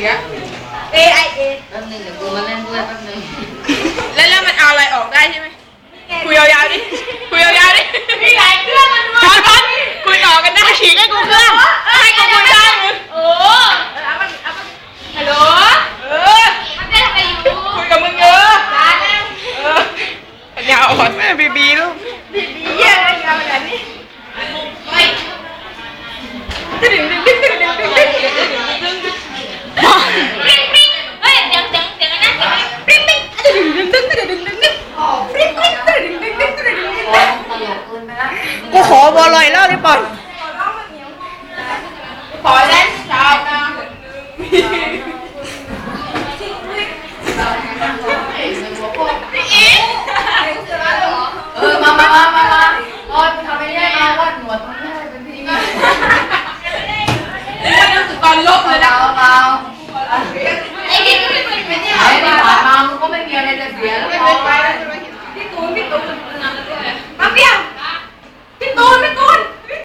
อีกอะ AIA แป๊บนึงเดี๋ยวกูมาเล่นด้วยแป๊บนึงแล้วแล้วมันเอาอะไรออกได้ใช่ไหมคุยยาวๆดิ คุยยาวๆดิมีหลายเครื่องมันด้วยตอนๆคุยต่อกันได้ฉีกให้กูเครื่องให้กูคุยได้มึงโอ้ฮัลโหล เออ มันได้ทำไมอยู่คุยกับมึงเยอะร้านแล้วเออปัญญาอ่อนแม่บีบีลูกบีบีเยอะเลยยาวขนาดนี้ไม่ดึงดึงดึงดึงดึงดึ บอลลอยแล้วดิปอนขอเล่นชาวนาเออมามามามามาโอ้ยมึงทำไปได้มาวาหนวดตรงให้เป็นทีมไม่รู้สึกตอนลบเลยนะเบาเ